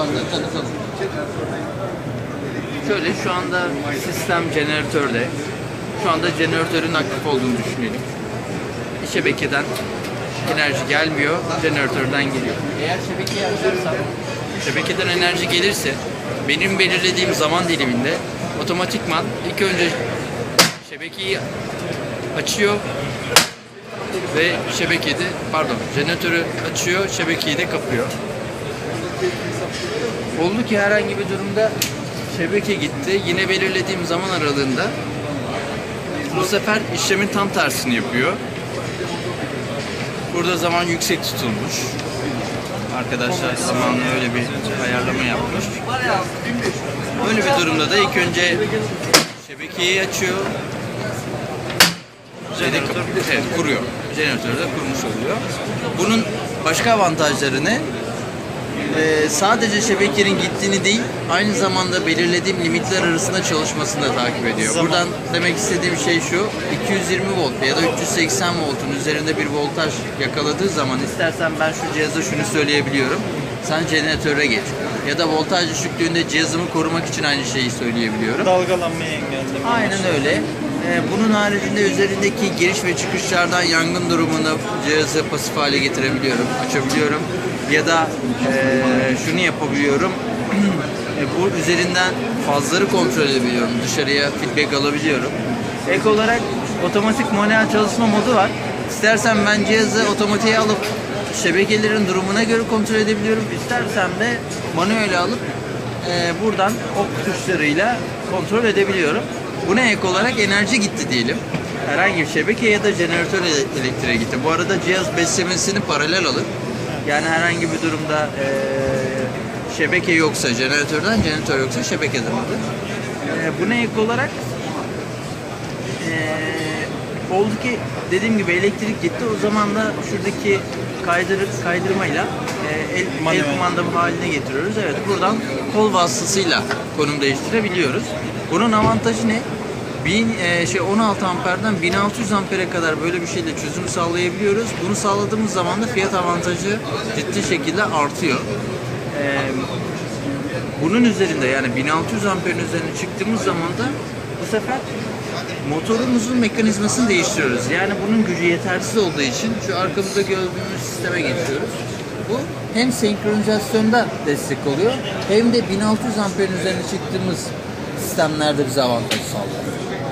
olanları tanıtalım. Şöyle şu anda sistem jeneratörde. Şu anda jeneratörün aktif olduğunu düşünelim. Şebekeden enerji gelmiyor, jeneratörden geliyor. Eğer şebekeyi açarsam, şebekeden enerji gelirse benim belirlediğim zaman diliminde otomatikman ilk önce şebekeyi açıyor ve şebekede pardon jeneratörü açıyor, şebekeyi de kapıyor. Oldu ki herhangi bir durumda şebeke gitti. Yine belirlediğim zaman aralığında bu sefer işlemin tam tersini yapıyor. Burada zaman yüksek tutulmuş. Arkadaşlar zamanla öyle bir ayarlama yapmış. Böyle bir durumda da ilk önce şebekeyi açıyor. Jeneratör evet, kuruyor. Jeneratörü de kurmuş oluyor. Bunun başka avantajları ne? Ee, sadece şebekenin gittiğini değil, aynı zamanda belirlediğim limitler arasında çalışmasını da takip ediyor. Zaman. Buradan demek istediğim şey şu, 220 volt ya da 380 voltun üzerinde bir voltaj yakaladığı zaman istersen ben şu cihazda şunu söyleyebiliyorum. Sen jeneratöre geç. Ya da voltaj düşüklüğünde cihazımı korumak için aynı şeyi söyleyebiliyorum. Dalgalanmayı engelleme. Aynen öyle. Ee, bunun haricinde üzerindeki giriş ve çıkışlardan yangın durumunda cihazı pasif hale getirebiliyorum, açabiliyorum. Ya da eee, şunu yapabiliyorum. E, bu üzerinden fazları kontrol edebiliyorum. Dışarıya feedback alabiliyorum. Ek olarak otomatik manuel çalışma modu var. İstersen ben cihazı otomatiğe alıp şebekelerin durumuna göre kontrol edebiliyorum. İstersem de manuel alıp e, buradan ok tuşlarıyla kontrol edebiliyorum. Buna ek olarak enerji gitti diyelim. Herhangi bir şebeke ya da jeneratör ele- elektriğe gitti. Bu arada cihaz beslemesini paralel alır. Yani herhangi bir durumda e, şebeke yoksa jeneratörden, jeneratör yoksa şebekeden alır. E, buna ek olarak ee, oldu ki dediğim gibi elektrik gitti. O zaman da şuradaki kaydır, kaydırmayla e, el, el Manuel. kumanda haline getiriyoruz. Evet buradan kol vasıtasıyla konum değiştirebiliyoruz. Bunun avantajı ne? 1000, e, şey 16 amperden 1600 ampere kadar böyle bir şeyle çözüm sağlayabiliyoruz. Bunu sağladığımız zaman da fiyat avantajı ciddi şekilde artıyor. Ee, bunun üzerinde yani 1600 amperin üzerine çıktığımız zaman da bu sefer motorumuzun mekanizmasını değiştiriyoruz. Yani bunun gücü yetersiz olduğu için şu arkamızda gördüğümüz sisteme geçiyoruz. Bu hem senkronizasyonda destek oluyor hem de 1600 amperin üzerine çıktığımız sistemler de bize avantaj sağlıyor.